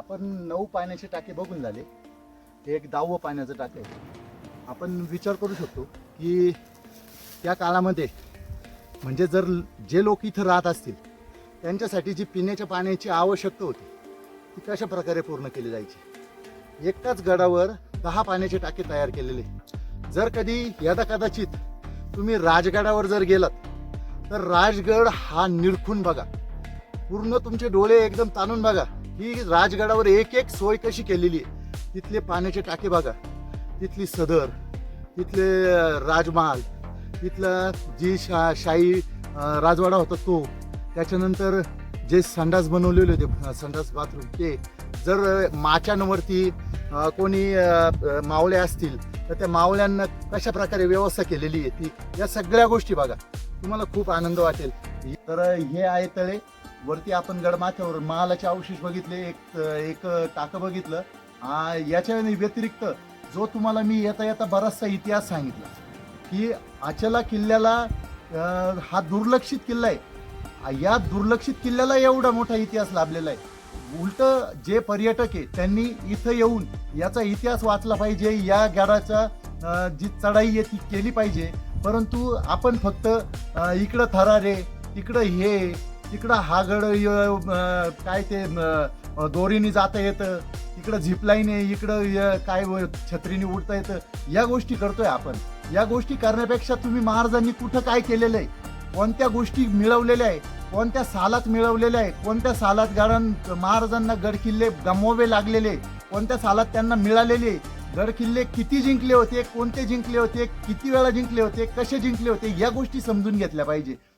आपण नऊ पाण्याचे टाके बघून झाले. एक दहावं पाण्याचं टाके आहे. आपण विचार करू शकतो की त्या काळामध्ये म्हणजे जर जे लोक इथं राहत असतील त्यांच्यासाठी जी पिण्याच्या पाण्याची आवश्यकता होती ती कशा प्रकारे पूर्ण केली जायची? एकाच गडावर दहा पाण्याचे टाके तयार केलेले. जर कधी यदा कदाचित तुम्ही राजगडावर जर गेलात तर राजगड हा निरखून बघा. पूर्ण तुमचे डोळे एकदम ताणून बघा. ही राजगडावर एक एक सोय कशी केलेली आहे? तिथले पाण्याचे टाके बघा. तिथली सदर तिथले राजमाल राजमहाल तिथलं जी शा शाही राजवाडा होता तो त्याच्यानंतर जे संडास बनवलेले होते संडास बाथरूम ते जर माच्यांवरती माचांवरती कोणी अं, मावळे असतील तर त्या मावळ्यांना कशा प्रकारे व्यवस्था केलेली आहे ती या सगळ्या गोष्टी बघा. तुम्हाला खूप आनंद वाटेल. तर हे आहे तळे. वरती आपण गडमाथ्यावर मालाचे अवशेष बघितले एक एक टाकं बघितलं. आ, याच्या व्यतिरिक्त जो तुम्हाला मी येता येता बराचसा इतिहास सांगितला की अचला किल्ल्याला हा दुर्लक्षित किल्ला आहे. या दुर्लक्षित किल्ल्याला एवढा मोठा इतिहास लाभलेला आहे. उलट जे पर्यटक आहे त्यांनी इथं येऊन याचा इतिहास वाचला पाहिजे या गडाचा जी चढाई आहे ती केली पाहिजे. परंतु आपण फक्त इकडं थरारे तिकडं हे तिकडं हागड य- काय ते दोरीने जाता येतं. इकडं झिपलाईन आहे इकडं य- काय छत्रीने उडता येतं. या गोष्टी करतोय आपण. या गोष्टी करण्यापेक्षा तुम्ही महाराजांनी कुठं काय केलेलं आहे? कोणत्या गोष्टी मिळवलेल्या आहे? कोणत्या सालात मिळवलेल्या आहे? कोणत्या सालात गाडां महाराजांना गडकिल्ले गमवावे लागलेले? कोणत्या सालात त्यांना मिळालेले? गडकिल्ले किती जिंकले होते? कोणते जिंकले होते? किती वेळा जिंकले होते? कसे जिंकले होते? या गोष्टी समजून घेतल्या पाहिजे.